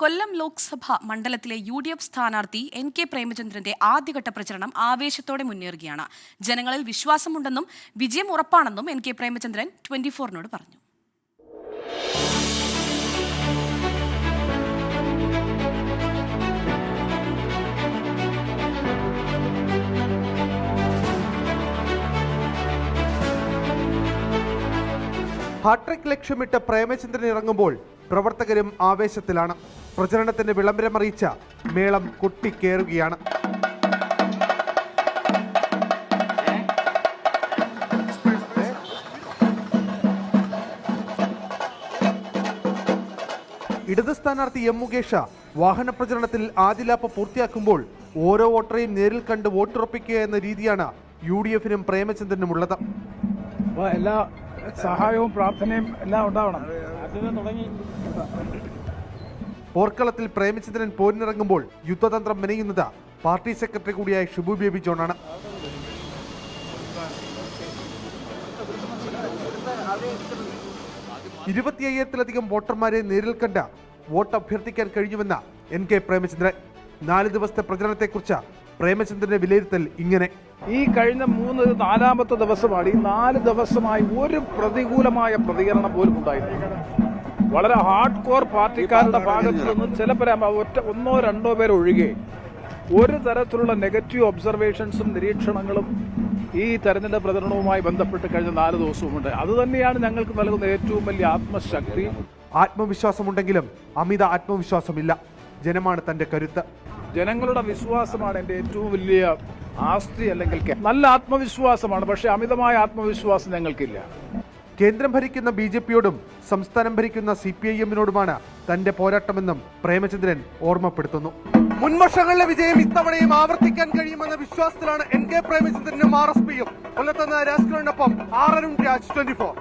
കൊല്ലം ലോക്സഭ മണ്ഡലത്തിലെ U D F സ്ഥാനാർത്ഥി N K പ്രേമചന്ദ്രന്റെ ആദ്യഘട്ട പ്രചരണം ആവേശത്തോടെ മുന്നേറുകയാണ്. ജനങ്ങളിൽ വിശ്വാസമുണ്ടെന്നും വിജയം ഉറപ്പാണെന്നും എൻ കെ പ്രേമചന്ദ്രൻ ട്വന്റി ഫോറിനോട് പറഞ്ഞു. ഹാട്രിക് ലക്ഷ്യമിട്ട് പ്രേമചന്ദ്രൻ ഇറങ്ങുമ്പോൾ പ്രവർത്തകരും ആവേശത്തിലാണ്. പ്രചരണത്തിന് വിളംബരമറിയിച്ച മേളം കൊട്ടിക്കേറുകയാണ്. ഇടത് സ്ഥാനാർത്ഥി എം മുകേഷ വാഹന പ്രചരണത്തിൽ ആദിലാപ്പ് പൂർത്തിയാക്കുമ്പോൾ ഓരോ വോട്ടറെയും നേരിൽ കണ്ട് വോട്ടുറപ്പിക്കുക എന്ന രീതിയാണ് യു ഡി എഫിനും പ്രേമചന്ദ്രനും ഉള്ളത്. എല്ലാ സഹായവും പ്രാർത്ഥനയും എല്ലാം ഉണ്ടാവണം. തുടങ്ങി. പോർക്കളത്തിൽ പ്രേമചന്ദ്രൻ പോരിനിറങ്ങുമ്പോൾ യുദ്ധതന്ത്രം മെനയുന്നത് പാർട്ടി സെക്രട്ടറി കൂടിയായ ഷിബു ബേബി ജോണാണ്. ഇരുപത്തി അയ്യായിരത്തിലധികം വോട്ടർമാരെ നേരിൽ കണ്ട് വോട്ട് അഭ്യർത്ഥിക്കാൻ കഴിഞ്ഞുവെന്ന എൻ കെ പ്രേമചന്ദ്രൻ. നാല് ദിവസത്തെ പ്രചരണത്തെക്കുറിച്ച് പ്രേമചന്ദ്രന്റെ വിലയിരുത്തൽ ഇങ്ങനെ. ഈ കഴിഞ്ഞ മൂന്ന് നാലാമത്തെ ദിവസമാണ് ഈ നാല് ദിവസമായി ഒരു പ്രതികൂലമായ പ്രതികരണം പോലും ഉണ്ടായിട്ടില്ല. വളരെ ഹാർഡ് കോർ പാർട്ടിക്കാരുടെ ഭാഗത്തു നിന്ന് ചിലപ്പോൾ ഒറ്റ ഒന്നോ രണ്ടോ പേർ ഒഴികെ ഒരു തരത്തിലുള്ള നെഗറ്റീവ് ഒബ്സർവേഷൻസും നിരീക്ഷണങ്ങളും ഈ തെരഞ്ഞെടുപ്പ് പ്രചരണവുമായി ബന്ധപ്പെട്ട് കഴിഞ്ഞ നാല് ദിവസവുമുണ്ട്. അതുതന്നെയാണ് ഞങ്ങൾക്ക് നൽകുന്ന ഏറ്റവും വലിയ ആത്മശക്തി. ആത്മവിശ്വാസമുണ്ടെങ്കിലും അമിത ആത്മവിശ്വാസമില്ല. ജനമാണ് തന്റെ കരുത്ത്. ജനങ്ങളുടെ വിശ്വാസമാണ് എന്റെ ഏറ്റവും വലിയ ആസ്തി അല്ലെങ്കിൽ നല്ല ആത്മവിശ്വാസമാണ് പക്ഷെ അമിതമായ ആത്മവിശ്വാസം ഞങ്ങൾക്കില്ല. കേന്ദ്രം ഭരിക്കുന്ന ബി ജെ പിയോടും സംസ്ഥാനം ഭരിക്കുന്ന സി പി ഐ എമ്മിനോടുമാണ് തന്റെ പോരാട്ടമെന്നും പ്രേമചന്ദ്രൻ ഓർമ്മപ്പെടുത്തുന്നു. മുൻവർഷങ്ങളിലെ വിജയം ഇത്തവണയും ആവർത്തിക്കാൻ കഴിയുമെന്ന വിശ്വാസത്തിലാണ് എൻ കെ പ്രേമചന്ദ്രനും ആർ എസ് പിയും. കൊല്ലത്തുനിന്ന് രാജ്കുമാറിനൊപ്പം ആർ രാജ് ട്വന്റി ഫോർ